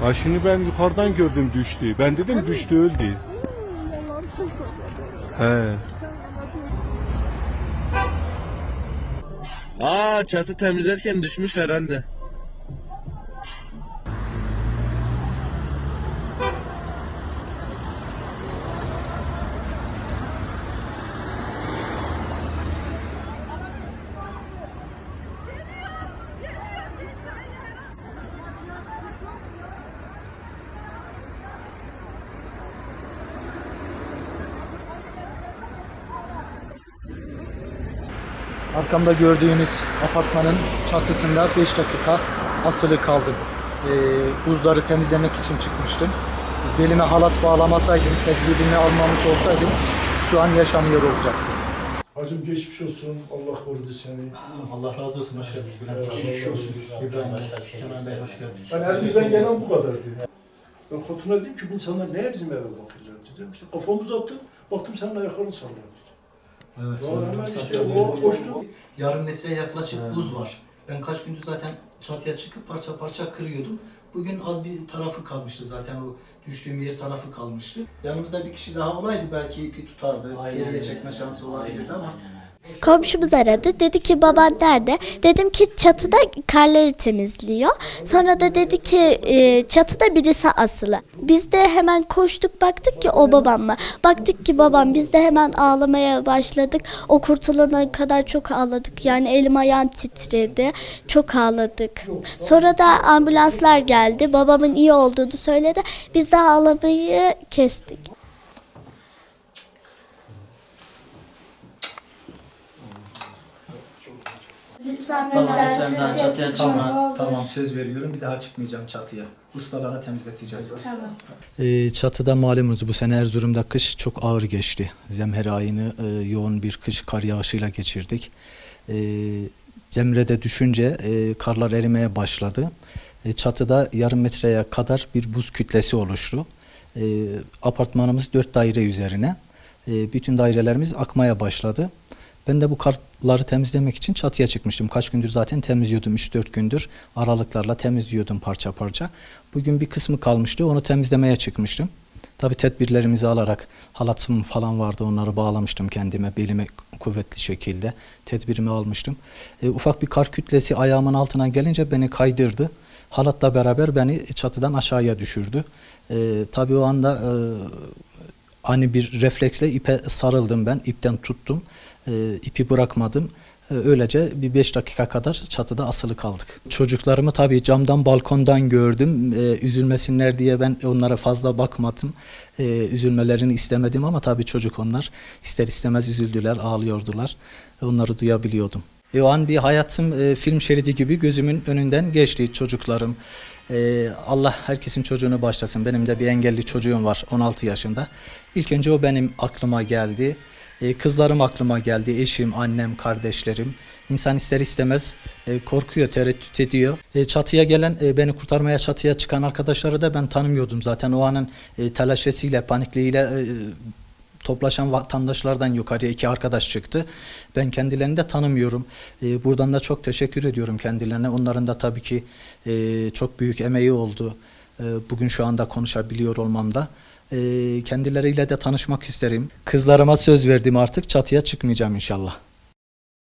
Ha şimdi ben yukarıdan gördüm düştü. Ben dedim düştü öldü. Yalan. He. Aa çatı temizlerken düşmüş herhalde. Arkamda gördüğünüz apartmanın çatısında 5 dakika asılı kaldım. Ee, buzları temizlemek için çıkmıştım. Belime halat bağlamasaydım, tedbirimi almamış olsaydım şu an yaşamıyor olacaktım. Hacım geçmiş olsun. Allah korudu seni. Allah razı olsun, hoş geldiniz Bülent. Geçmiş olsun. İbrahim Bey, Kenan Bey hoş geldiniz. Ben elimizden gelen bu kadardı. Ben Hatun'a dedim ki bu insanlar neye bizim eve bakıyorlar dedim. İşte kafamı uzattım. Baktım senin ayaklarını sallar. Evet. Hemen işte o koştu. Yarım metre yaklaşık buz var. Ben kaç gündür zaten çatıya çıkıp parça parça kırıyordum. Bugün az bir tarafı kalmıştı zaten o düştüğüm yer tarafı kalmıştı. Yanımızda bir kişi daha olaydı belki ipi tutardı. Geriye çekme şansı olabilirdi ama Komşumuz aradı. Dedi ki baban nerede? Dedim ki çatıda karları temizliyor. Sonra da dedi ki e, çatıda birisi asılı. Biz de hemen koştuk baktık ki o babam mı? Baktık ki babam biz de hemen ağlamaya başladık. O kurtulana kadar çok ağladık. Yani elim ayağım titredi. Çok ağladık. Sonra da ambulanslar geldi. Babamın iyi olduğunu söyledi. Biz de ağlamayı kestik. Lütfen Tamam, lütfen çatıya çıkma. Tamam, söz veriyorum. Bir daha çıkmayacağım çatıya. Ustalara temizleteceğiz. Ee, çatıda malumunuz bu sene Erzurum'da kış çok ağır geçti. Zemher ayını e, yoğun bir kış kar yağışıyla geçirdik. E, Cemre'de düşünce e, karlar erimeye başladı. E, çatıda yarım metreye kadar bir buz kütlesi oluştu. E, apartmanımız dört daire üzerine. E, bütün dairelerimiz akmaya başladı. Ben de bu karları temizlemek için çatıya çıkmıştım. Kaç gündür zaten temizliyordum. 3-4 gündür aralıklarla temizliyordum parça parça. Bugün bir kısmı kalmıştı. Onu temizlemeye çıkmıştım. Tabi tedbirlerimizi alarak halatım falan vardı. Onları bağlamıştım kendime belime kuvvetli şekilde. Tedbirimi almıştım. E, ufak bir kar kütlesi ayağımın altına gelince beni kaydırdı. Halatla beraber beni çatıdan aşağıya düşürdü. E, tabii o anda e, ani bir refleksle ipe sarıldım ben. İpten tuttum. E, ipi bırakmadım. E, Öylece bir 5 dakika kadar çatıda asılı kaldık. Çocuklarımı tabii camdan balkondan gördüm. E, üzülmesinler diye ben onlara fazla bakmadım. E, üzülmelerini istemedim ama tabii çocuk onlar. ister istemez üzüldüler, ağlıyordular. E, onları duyabiliyordum. E, o an bir hayatım e, film şeridi gibi gözümün önünden geçti çocuklarım. E, Allah herkesin çocuğunu başlasın. Benim de bir engelli çocuğum var 16 yaşında. İlk önce o benim aklıma geldi. E, kızlarım aklıma geldi. Eşim, annem, kardeşlerim. İnsan ister istemez e, korkuyor, tereddüt ediyor. E, çatıya gelen, e, beni kurtarmaya çatıya çıkan arkadaşları da ben tanımıyordum zaten. O anın e, telaşesiyle, panikliğiyle toplaşan vatandaşlardan yukarıya iki arkadaş çıktı. Ben kendilerini de tanımıyorum. E, buradan da çok teşekkür ediyorum kendilerine. Onların da tabii ki e, çok büyük emeği oldu. E, bugün şu anda konuşabiliyor olmamda. E, kendileriyle de tanışmak isterim. Kızlarıma söz verdim artık çatıya çıkmayacağım inşallah.